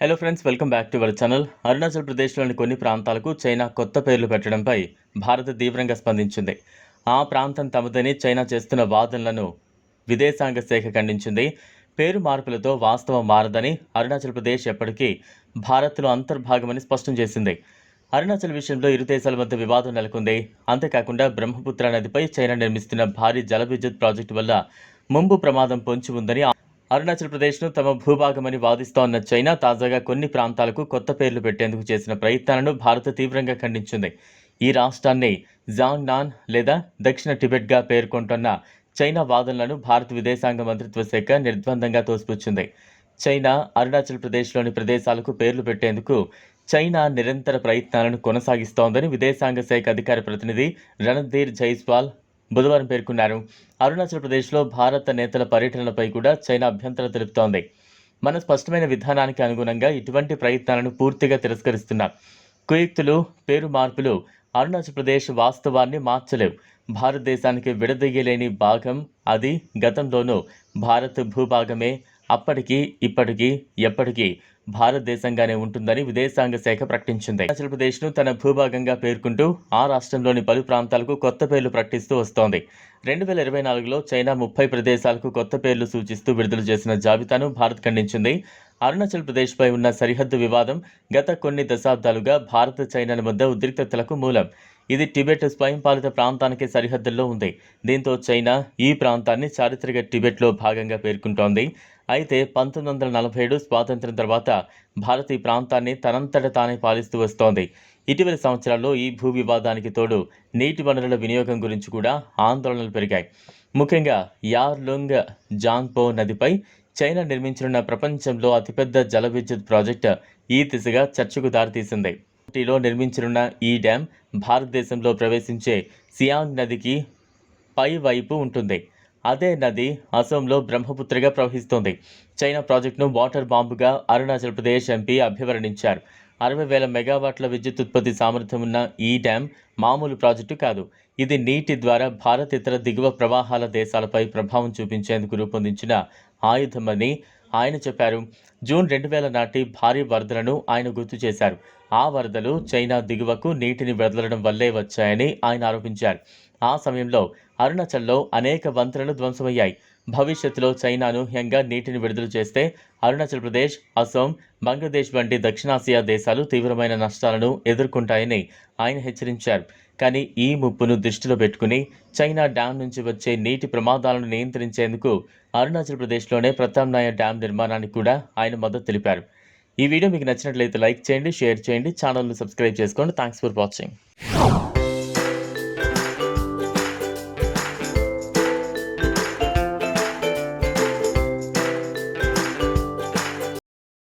Hello friends welcome back to our channel Arunachal ప్రదేశ్లోని కొన్ని ప్రాంతాలకు చైనా కొత్త పేర్లు పెట్టడంపై భారత్ తీవ్రంగా స్పందించింది. ఆ ప్రాంతం తమదని చైనా చేస్తున్న వాదనలను విదేశాంగ శాఖ ఖండించింది. పేరు మార్పులతో వాస్తవం మారదని అరుణాచల్ ప్రదేశ్ ఎప్పటికీ భారత్లో అంతర్భాగమని స్పష్టం చేసింది. అరుణాచల్ విషయంలో ఇరు దేశాల మధ్య వివాదం నెలకొంది. అంతేకాకుండా బ్రహ్మపుత్ర నదిపై చైనా నిర్మిస్తున్న భారీ జల విద్యుత్ ప్రాజెక్టు వల్ల ముంపు ప్రమాదం పొంచి ఉందని అరుణాచల్ ప్రదేశ్ను తమ భూభాగమని వాదిస్తోన్న చైనా తాజాగా కొన్ని ప్రాంతాలకు కొత్త పేర్లు పెట్టేందుకు చేసిన ప్రయత్నాలను భారత్ తీవ్రంగా ఖండించింది. ఈ రాష్ట్రాన్ని జాంగ్ నాన్ లేదా దక్షిణ టిబెట్గా పేర్కొంటున్న చైనా వాదనలను భారత విదేశాంగ మంత్రిత్వ శాఖ నిర్ద్వందంగా తోసిపుచ్చింది. చైనా అరుణాచల్ ప్రదేశ్లోని ప్రదేశాలకు పేర్లు పెట్టేందుకు చైనా నిరంతర ప్రయత్నాలను కొనసాగిస్తోందని విదేశాంగ శాఖ అధికార ప్రతినిధి రణధీర్ జైస్వాల్ బుధవారం పేర్కొన్నారు. అరుణాచల్ ప్రదేశ్లో భారత నేతల పర్యటనలపై కూడా చైనా అభ్యంతరం తెలుపుతోంది. మన స్పష్టమైన విధానానికి అనుగుణంగా ఇటువంటి ప్రయత్నాలను పూర్తిగా తిరస్కరిస్తున్నాం కుయుక్తులు పేరు మార్పులు అరుణాచల్ ప్రదేశ్ వాస్తవాన్ని మార్చలేవు. భారతదేశానికి విడదీయలేని భాగం అది. గతంలోనూ భారత్ భూభాగమే. అప్పటికి ఇప్పటికీ ఎప్పటికీ భారతదేశంగానే ఉంటుందని విదేశాంగ శాఖ ప్రకటించింది. అరుణాచల్ ప్రదేశ్ను తన భూభాగంగా పేర్కొంటూ ఆ రాష్ట్రంలోని పలు ప్రాంతాలకు కొత్త పేర్లు ప్రకటిస్తూ వస్తోంది. రెండు వేల ఇరవై నాలుగులో చైనా ముప్పై ప్రదేశాలకు కొత్త పేర్లు సూచిస్తూ విడుదల చేసిన జాబితాను భారత్ ఖండించింది. అరుణాచల్ ప్రదేశ్పై ఉన్న సరిహద్దు వివాదం గత కొన్ని దశాబ్దాలుగా భారత్ చైనాల మధ్య ఉద్రిక్తతలకు మూలం. ఇది టిబెట్ స్వయంపాలిత ప్రాంతానికి సరిహద్దుల్లో ఉంది. దీంతో చైనా ఈ ప్రాంతాన్ని చారిత్రక టిబెట్లో భాగంగా పేర్కొంటోంది. అయితే పంతొమ్మిది వందల నలభై ఏడు స్వాతంత్ర్యం తర్వాత భారత్ ఈ ప్రాంతాన్ని తనంతట తానే పాలిస్తూ వస్తోంది. ఇటీవలి సంవత్సరాల్లో ఈ భూ వివాదానికి తోడు నీటి వనరుల వినియోగం గురించి కూడా ఆందోళనలు పెరిగాయి. ముఖ్యంగా యార్లుంగ్ జాంగ్పో నదిపై చైనా నిర్మించనున్న ప్రపంచంలో అతిపెద్ద జల విద్యుత్ ప్రాజెక్టు ఈ దిశగా చర్చకు దారితీసింది. లో నిర్మించనున్న ఈ డ్యాం భారతదేశంలో ప్రవేశించే సియాంగ్ నదికి పై వైపు ఉంటుంది. అదే నది అసోంలో బ్రహ్మపుత్రగా ప్రవహిస్తోంది. చైనా ప్రాజెక్టును వాటర్ బాంబుగా అరుణాచల్ ప్రదేశ్ ఎంపీ అభివర్ణించారు. అరవై వేల మెగావాట్ల విద్యుత్ ఉత్పత్తి సామర్థ్యం ఉన్న ఈ డ్యాం మామూలు ప్రాజెక్టు కాదు. ఇది నీటి ద్వారా భారత్ ఇతర దిగువ ప్రవాహాల దేశాలపై ప్రభావం చూపించేందుకు రూపొందించిన ఆయుధమని ఆయన చెప్పారు. జూన్ రెండు వేల నాటి భారీ వరదలను ఆయన గుర్తు చేశారు. ఆ వరదలు చైనా దిగువకు నీటిని వదలడం వల్లే వచ్చాయని ఆయన ఆరోపించారు. ఆ సమయంలో అరుణాచల్లో అనేక వంతెనలు ధ్వంసమయ్యాయి. భవిష్యత్తులో చైనా అనూహ్యంగా నీటిని విడుదల చేస్తే అరుణాచల్ ప్రదేశ్ అసోం బంగ్లాదేశ్ వంటి దక్షిణాసియా దేశాలు తీవ్రమైన నష్టాలను ఎదుర్కొంటాయని ఆయన హెచ్చరించారు. కానీ ఈ ముప్పును దృష్టిలో పెట్టుకుని చైనా డ్యాం నుంచి వచ్చే నీటి ప్రమాదాలను నియంత్రించేందుకు అరుణాచల్ ప్రదేశ్లోనే ప్రత్యామ్నాయ డ్యాం నిర్మాణానికి కూడా ఆయన మద్దతు తెలిపారు. ఈ వీడియో మీకు నచ్చినట్లయితే లైక్ చేయండి షేర్ చేయండి ఛానల్ను సబ్స్క్రైబ్ చేసుకోండి. Thanks for watching.